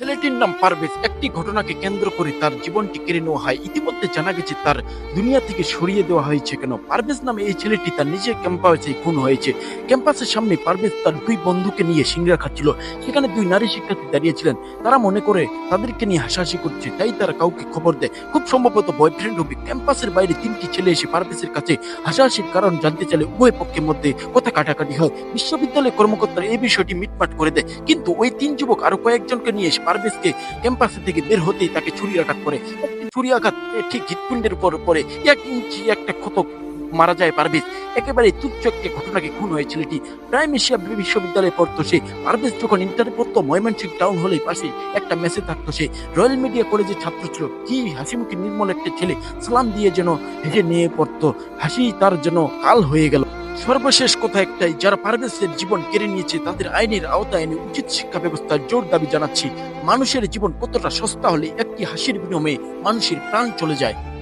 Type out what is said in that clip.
ছেলেটির নাম পারভেজ। একটি ঘটনাকে কেন্দ্র করে তার জীবনটি কেড়ে নেওয়া হয়। ইতিমধ্যে জানা গেছে তার দুনিয়া থেকে সরিয়ে দেওয়া হয়েছে কেন? পারভেজ নামে এই ছেলেটি তার নিজের ক্যাম্পাসে খুন হয়েছে। ক্যাম্পাসের সামনে পারভেজ তার দুই বন্ধুকে নিয়ে সিংড়া খাচ্ছিল। সেখানে দুই নারী শিক্ষার্থী দাঁড়িয়েছিলেন। তারা মনে করে তাদেরকে নিয়ে হাসাহাসি করছে, তাই তারা কাউকে খবর দেয়। খুব সম্ভবত বয়ফ্রেন্ড হবে ক্যাম্পাসের বাইরে তিনটি ছেলে এসে পারভেজের কাছে হাসাহাসির কারণ জানতে চাইলে উভয় পক্ষের মধ্যে কথা কাটাকাটি হয়। বিশ্ববিদ্যালয়ের কর্মকর্তারা এই বিষয়টি মিটমাট করে দেয়। কিন্তু ওই তিন যুবক আরও কয়েকজনকে নিয়ে পারভেজকে ক্যাম্পাসে থেকে বের হতেই তাকে ছুরি আঘাত করে। ছুরি আঘাত ঠিক হৃৎপিণ্ডের উপর পরে এক ইঞ্চি একটা ক্ষত মারা যায় পারভেজ একেবারে তুচ্ছ একটা ঘটনাকে খুন হয়ে ছেলেটি প্রাইম এশিয়া বিশ্ববিদ্যালয়ে পড়তো সে। পারভেজ যখন ইন্টারে পড়তো, ময়মনসিংহ টাউন হলেই পাশে একটা মেসে থাকতো সে। রয়্যাল মিডিয়া কলেজের ছাত্র ছিল। কি হাসিমুখী নির্মল একটা ছেলে, সালাম দিয়ে যেন হেঁটে নিয়ে পড়তো। হাসি তার যেন কাল হয়ে গেল। সর্বশেষ কথা একটাই, যারা পারভেজের জীবন কেড়ে নিয়েছে, তাদের আইনের আওতায় এনে উচিত শিক্ষা ব্যবস্থার জোর দাবি জানাচ্ছি। মানুষের জীবন কতটা সস্তা হলে একটি হাসির বিনিময়ে মানুষের প্রাণ চলে যায়।